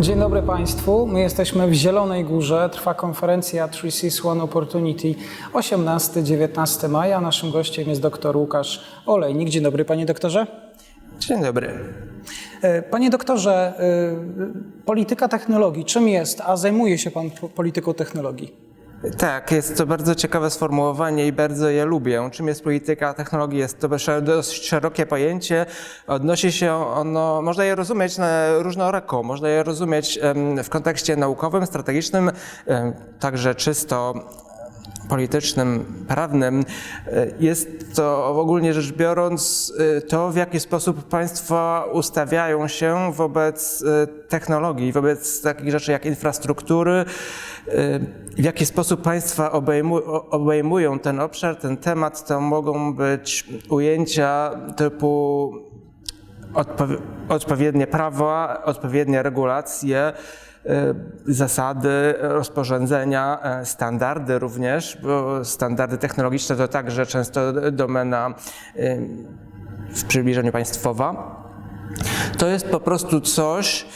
Dzień dobry Państwu. My jesteśmy w Zielonej Górze. Trwa konferencja 3CIS One Opportunity 18-19 maja. Naszym gościem jest dr Łukasz Olejnik. Dzień dobry Panie doktorze. Dzień dobry. E, Panie doktorze, e, polityka technologii czym jest, a zajmuje się Pan po- polityką technologii? Tak, jest to bardzo ciekawe sformułowanie i bardzo je lubię. Czym jest polityka technologii? Jest to dość szerokie pojęcie. Odnosi się ono, można je rozumieć różnorako. Można je rozumieć w kontekście naukowym, strategicznym, także czysto politycznym, prawnym. E, Jest to ogólnie rzecz biorąc e, to, w jaki sposób państwa ustawiają się wobec e, technologii, wobec takich rzeczy jak infrastruktury, w jaki sposób państwa obejmu, obejmują ten obszar, ten temat. To mogą być ujęcia typu odpowie- odpowiednie prawa, odpowiednie regulacje, zasady, rozporządzenia, e, standardy również, bo standardy technologiczne to także często domena e, w przybliżeniu państwowa. To jest po prostu coś,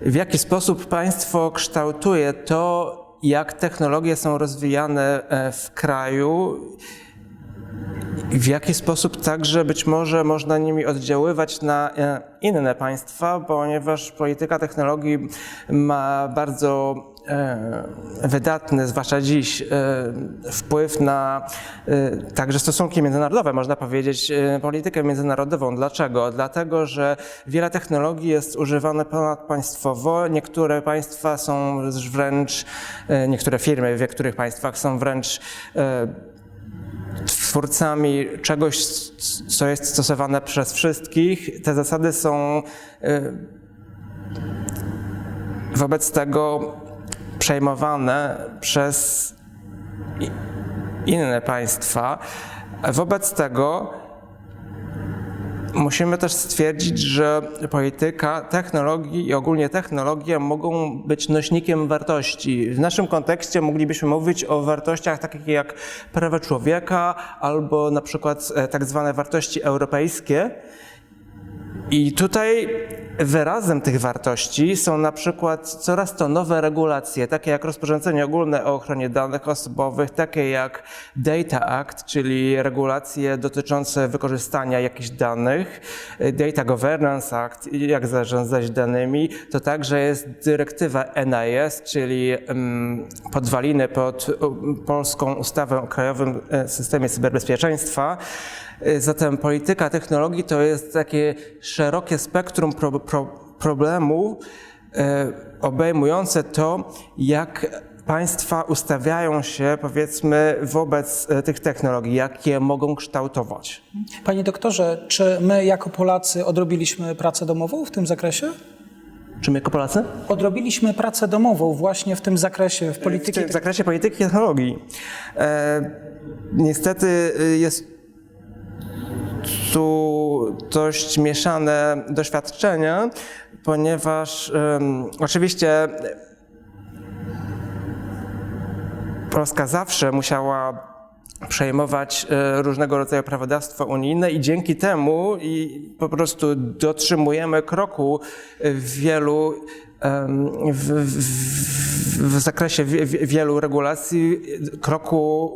w jaki sposób państwo kształtuje to, jak technologie są rozwijane e, w kraju w jaki sposób także być może można nimi oddziaływać na e, inne państwa, ponieważ polityka technologii ma bardzo e, wydatny, zwłaszcza dziś, e, wpływ na także stosunki międzynarodowe, można powiedzieć, politykę międzynarodową. Dlaczego? Dlatego, że wiele technologii jest używane ponadpaństwowo. Niektóre państwa są wręcz, niektóre firmy w niektórych państwach są wręcz twórcami czegoś, co jest stosowane przez wszystkich. Te zasady są y, wobec tego przejmowane przez inne państwa. Wobec tego musimy też stwierdzić, że polityka, technologii i ogólnie technologie mogą być nośnikiem wartości. W naszym kontekście moglibyśmy mówić o wartościach takich jak prawa człowieka albo na przykład e, tak zwane wartości europejskie. I tutaj wyrazem tych wartości są na przykład coraz to nowe regulacje, takie jak rozporządzenie ogólne o ochronie danych osobowych, takie jak Data Act, czyli regulacje dotyczące wykorzystania jakichś danych, Data Governance Act, jak zarządzać danymi. To także jest dyrektywa NIS, czyli mm, podwaliny pod polską ustawę o Krajowym e, Systemie Cyberbezpieczeństwa. Zatem polityka technologii to jest takie szerokie spektrum pro, pro, problemów e, obejmujące to, jak państwa ustawiają się, powiedzmy, wobec e, tych technologii, jak je mogą kształtować. Panie doktorze, czy my jako Polacy odrobiliśmy pracę domową w tym zakresie? Czy my jako Polacy? Odrobiliśmy pracę domową właśnie w tym zakresie, w W polityce tym zakresie polityki technologii. E, niestety y, jest tu dość mieszane doświadczenia, ponieważ em, oczywiście Polska zawsze musiała przejmować e, różnego rodzaju prawodawstwo unijne i dzięki temu i po prostu dotrzymujemy kroku w wielu w, w, w zakresie wie- wie- wielu regulacji, kroku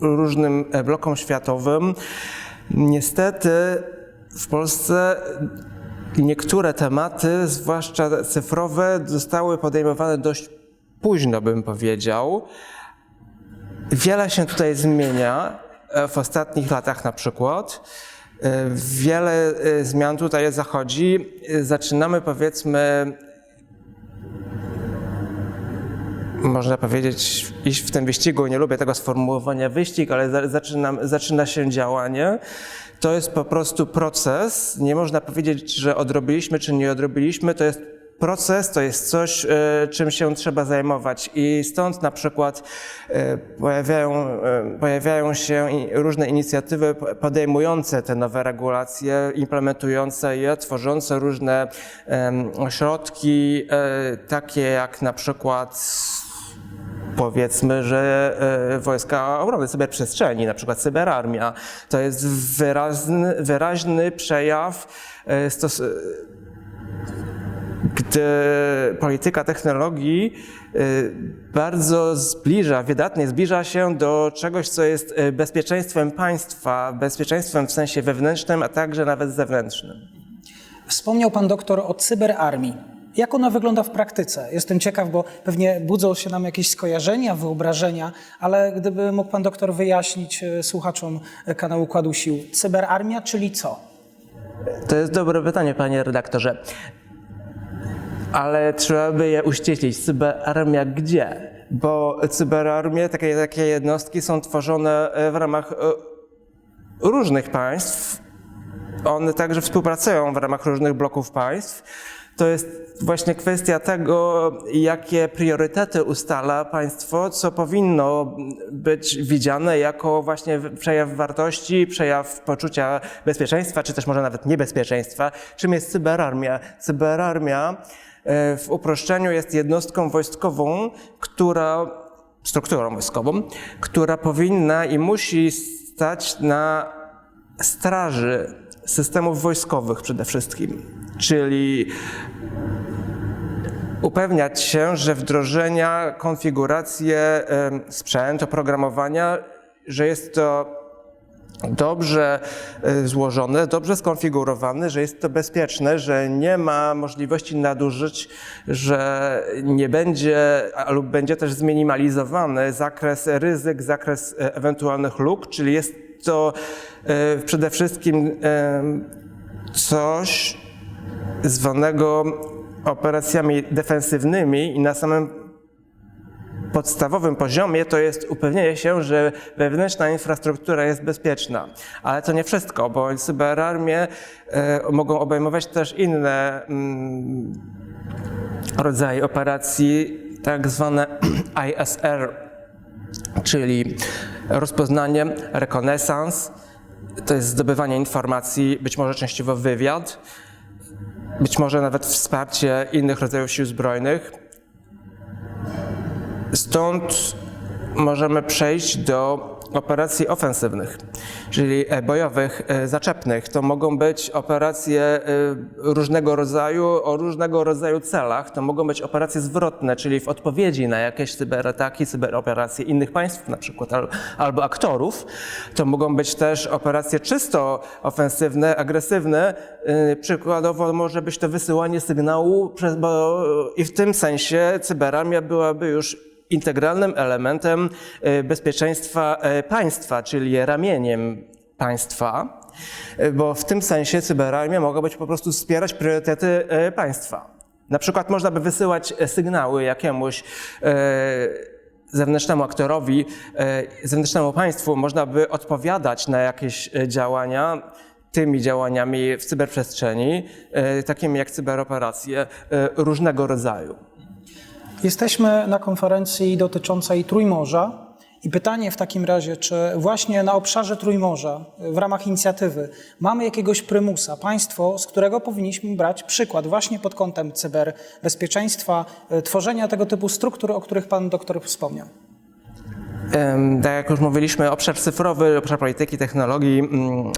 różnym e, blokom światowym. Niestety w Polsce niektóre tematy, zwłaszcza cyfrowe, zostały podejmowane dość późno, bym powiedział. Wiele się tutaj zmienia e, w ostatnich latach na przykład. E, Wiele e, zmian tutaj zachodzi. Zaczynamy powiedzmy, można powiedzieć, iść w tym wyścigu. Nie lubię tego sformułowania wyścig, ale za- zaczyna, się działanie. To jest po prostu proces. Nie można powiedzieć, że odrobiliśmy czy nie odrobiliśmy. To jest proces to jest coś, e, czym się trzeba zajmować i stąd na przykład e, pojawiają, e, pojawiają się różne inicjatywy podejmujące te nowe regulacje, implementujące je, tworzące różne e, takie jak na przykład Powiedzmy, że e, wojska obrony cyberprzestrzeni, na przykład cyberarmia, to jest wyraźny, wyraźny przejaw e, stos- gdy polityka technologii bardzo zbliża, wydatnie zbliża się do czegoś, co jest bezpieczeństwem państwa, bezpieczeństwem w sensie wewnętrznym, a także nawet zewnętrznym. Wspomniał pan doktor o cyberarmii. Jak ona wygląda w praktyce? Jestem ciekaw, bo pewnie budzą się nam jakieś skojarzenia, wyobrażenia, ale gdyby mógł pan doktor wyjaśnić e, słuchaczom kanału Kładu Sił, cyberarmia, czyli co? To jest dobre pytanie, panie redaktorze. Ale trzeba by je uściślić. Cyberarmia gdzie? Bo cyberarmie, takie, takie jednostki są tworzone e, w ramach e, różnych państw. One także współpracują w ramach różnych bloków państw. To jest właśnie kwestia tego, jakie priorytety ustala państwo, co powinno być widziane jako właśnie przejaw wartości, przejaw poczucia bezpieczeństwa, czy też może nawet niebezpieczeństwa. Czym jest cyberarmia? Cyberarmia e, w uproszczeniu jest jednostką wojskową, która strukturą wojskową, która powinna i musi stać na straży systemów wojskowych przede wszystkim, czyli upewniać się, że wdrożenia, konfiguracje, sprzęt, oprogramowania, że jest to dobrze e, złożone, dobrze skonfigurowane, że jest to bezpieczne, że nie ma możliwości nadużyć, że nie będzie lub będzie też zminimalizowany zakres ryzyk, zakres e, ewentualnych luk, czyli jest to e, przede wszystkim coś zwanego operacjami defensywnymi i na samym podstawowym poziomie to jest upewnienie się, że wewnętrzna infrastruktura jest bezpieczna. Ale to nie wszystko, bo cyberarmie e, mogą obejmować też inne mm, rodzaje operacji, tak zwane ISR, czyli rozpoznanie, rekonesans, to jest zdobywanie informacji, być może częściowo wywiad, być może nawet wsparcie innych rodzajów sił zbrojnych. Stąd możemy przejść do operacji ofensywnych, czyli e, bojowych, e, zaczepnych. To mogą być operacje e, różnego rodzaju, o różnego rodzaju celach. To mogą być operacje zwrotne, czyli w odpowiedzi na jakieś cyberataki, cyberoperacje innych państw, na przykład al, albo aktorów. To mogą być też operacje czysto ofensywne, agresywne. Przykładowo może być to wysyłanie sygnału, przez, bo i w tym sensie cyberarmia byłaby już integralnym elementem e, bezpieczeństwa e, państwa, czyli ramieniem państwa, e, bo w tym sensie cyberarmia mogła być po prostu wspierać priorytety państwa. Na przykład można by wysyłać sygnały jakiemuś zewnętrznemu aktorowi, zewnętrznemu państwu, można by odpowiadać na jakieś działania tymi działaniami w cyberprzestrzeni, takimi jak cyberoperacje różnego rodzaju. Jesteśmy na konferencji dotyczącej Trójmorza i pytanie w takim razie, czy właśnie na obszarze Trójmorza, w ramach inicjatywy, mamy jakiegoś prymusa, państwo, z którego powinniśmy brać przykład właśnie pod kątem cyberbezpieczeństwa, y, tworzenia tego typu struktur, o których pan doktor wspomniał. Tak jak już mówiliśmy, obszar cyfrowy, obszar polityki, technologii, mm,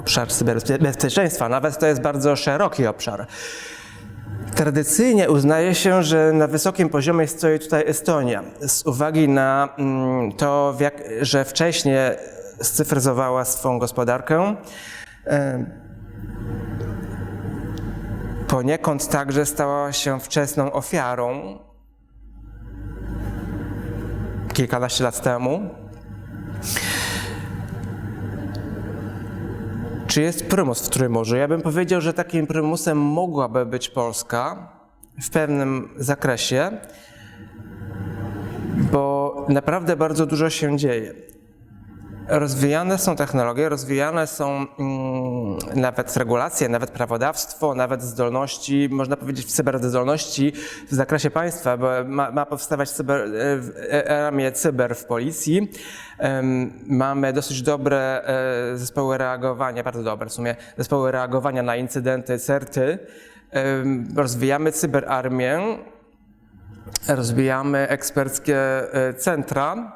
obszar cyberbezpieczeństwa, nawet to jest bardzo szeroki obszar. Tradycyjnie uznaje się, że na wysokim poziomie stoi tutaj Estonia, z uwagi na mm, to, że wcześniej scyfryzowała swą gospodarkę. Poniekąd także stała się wczesną ofiarą kilkanaście lat temu. Czy jest prymus w Trójmorzu? Ja bym powiedział, że takim prymusem mogłaby być Polska w pewnym zakresie, bo naprawdę bardzo dużo się dzieje. Rozwijane są technologie, rozwijane są mm, nawet regulacje, nawet prawodawstwo, nawet zdolności, można powiedzieć w cyberzdolności w zakresie państwa, bo ma, ma powstawać cyber, e, e, ramię cyber w policji. Mamy dosyć dobre e, zespoły reagowania, bardzo dobre w sumie, zespoły reagowania na incydenty, CERTy. Rozwijamy cyberarmię, rozwijamy eksperckie centra.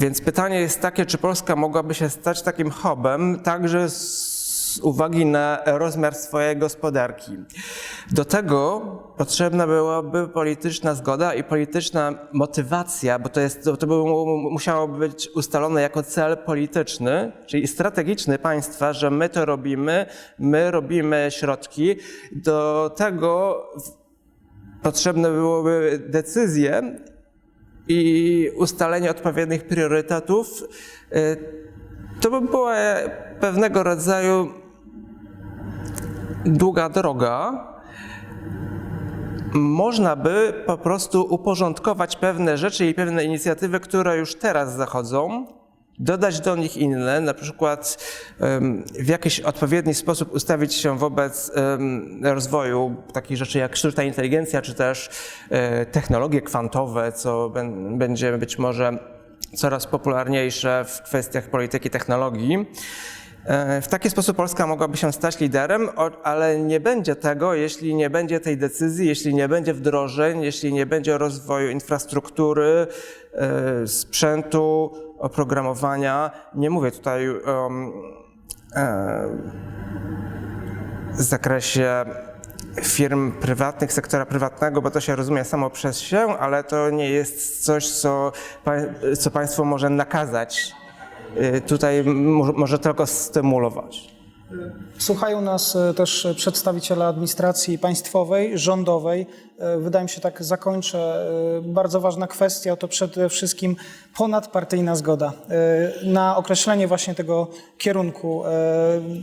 Więc pytanie jest takie, czy Polska mogłaby się stać takim hubem także z uwagi na rozmiar swojej gospodarki. Do tego potrzebna byłaby polityczna zgoda i polityczna motywacja, bo to, jest, to, by mu- musiało być ustalone jako cel polityczny, czyli strategiczny państwa, że my to robimy, my robimy środki. Do tego potrzebne byłoby decyzje i ustalenie odpowiednich priorytetów, y, to by była pewnego rodzaju długa droga. Można by po prostu uporządkować pewne rzeczy i pewne inicjatywy, które już teraz zachodzą, dodać do nich inne, na przykład w jakiś odpowiedni sposób ustawić się wobec rozwoju takich rzeczy jak sztuczna inteligencja, czy też e, technologie kwantowe, co bę- będzie być może coraz popularniejsze w kwestiach polityki technologii. E, W taki sposób Polska mogłaby się stać liderem, ale nie będzie tego, jeśli nie będzie tej decyzji, jeśli nie będzie wdrożeń, jeśli nie będzie rozwoju infrastruktury, e, sprzętu, oprogramowania. Nie mówię tutaj um, e, w zakresie firm prywatnych, sektora prywatnego, bo to się rozumie samo przez się, ale to nie jest coś, co, co państwo może nakazać. Y, Tutaj mo- może tylko stymulować. Słuchają nas e, też przedstawiciele administracji państwowej, rządowej. E, Wydaje mi się, tak zakończę. e, Bardzo ważna kwestia to przede wszystkim ponadpartyjna zgoda na określenie właśnie tego kierunku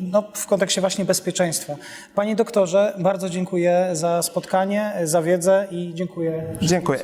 no, w kontekście właśnie bezpieczeństwa. Panie doktorze, bardzo dziękuję za spotkanie, za wiedzę i dziękuję Dziękuję.